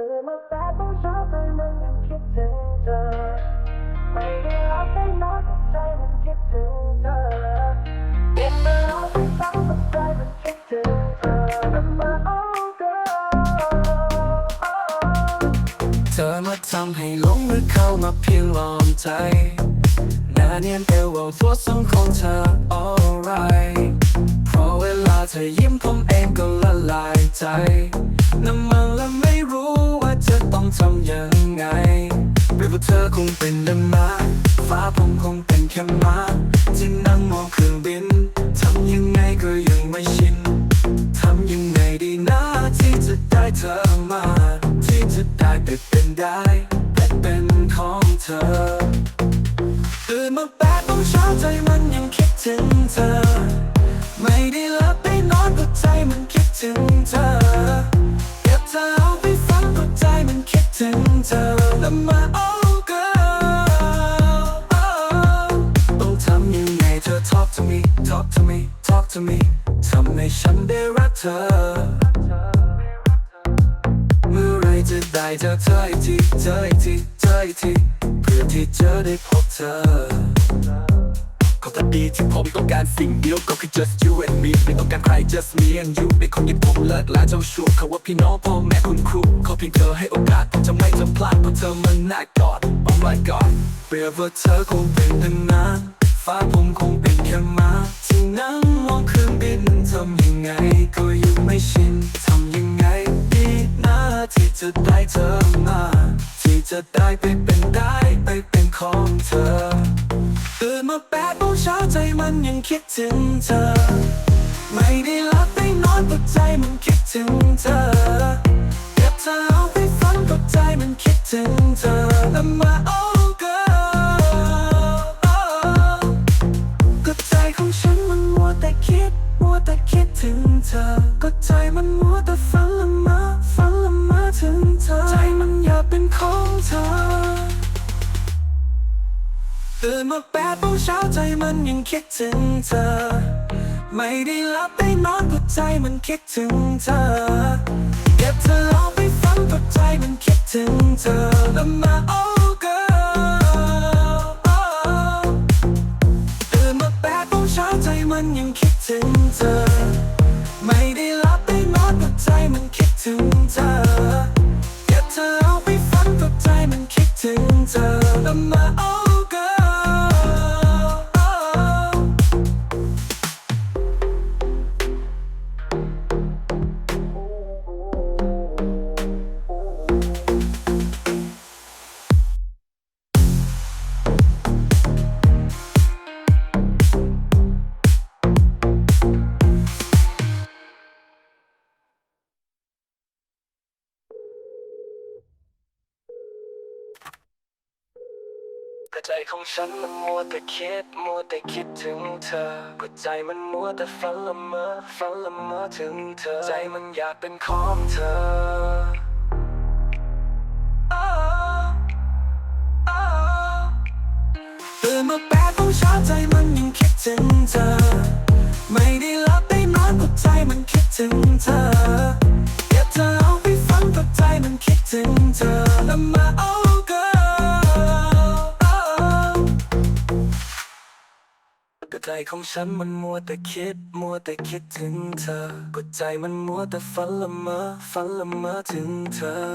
ตื่นมาแปดโมงเช้าใจมันยังคิดถึงเธอ ไม่ได้หลับได้นอนใจมันคิดถึงเธอเย็นมาร้องให้ฟังแต่ใจมันคิดถึงเธอ Remember oh girl เธอมาทำให้หลงหรือเข้ามาเพียงลอมใจหน้าเนียนเอวเอาตัวสองของเธอ alright เพราะเวลาเธอยิ้มผมเองก็ละลายใจน้ำมัน ทำยังไงเปรียบว่าเธอคงเป็นดังมาฟ้าผมคงเป็นแค่มาที่นั่งมองเครื่องบินทำยังไงก็ยังไม่ชินทำยังไงดีนะที่จะได้เธอมา ที่จะได้ไปเป็นได้และเป็นของเธอตื่นมาแปดโมงเช้าใจมันยังคิดถึงเธอ ไม่ได้หลับได้นอนก็ใจมันคิดถึงเธอ talk to me talk to me ทำให้ฉันได้รักเธอ เมื่อไรจะได้เจอเธออีกทีเจออีกทีเจออีกทีเพื่อที่จะได้พบเธอขอทันดีที่ผมต้องการสิ่งเดียวก็คือ just you and me ไม่ต้องการใคร just me and you ไม่คนอย่ผมเลิกลาเจ้าชู้เขาว่าพี่น้องพ่อแม่คุณครูขอเพียงเธอให้โอกาสผมจะไม่ทำพลาดเพราะเธอมันน่ากอด Oh my god เปรียบว่าเธอคงเป็นดังนั้น จะได้เธอมา ที่จะได้ไปเป็นได้ไปเป็นของเธอตื่นมาแปดโมงเช้าใจมันยังคิดถึงเธอ ไม่ได้หลับได้นอนก็ใจมันคิดถึงเธอเก็บเธอเอาไปฝันก็ใจมันคิดถึง เธอตื่นมาแปดโมงเช้าใจมันยังคิดถึงเธอ ไม่ได้หลับได้นอนก็ใจมันคิดถึงเธอ เก็บเธอเอาไปฝันก็ใจมันคิดถึงเธอแล้วมา oh girl ตื่นมาแปดโมงเช้าใจมันยังคิดถึงเธอ กระใจของฉันมันมัวแต่คิดมัวแต่คิดถึงเธอก็ใจมันมัวแต่ฝันละเมอฝันละเมอถึงเธอ ใจมันอยากเป็นของเธอตื่นมาแปดโมงเช้าใจมันยังคิดถึงเธอ ไม่ได้หลับได้นอนก็ใจมันคิดถึงเธอเก็บเธอเอาไปฝันก็ใจมันคิดถึงเธอ ใจของฉันมันมัวแต่คิด มัวแต่คิดถึงเธอ ก็ใจมันมัวแต่ฝันละเมอฝันละเมอถึงเธอ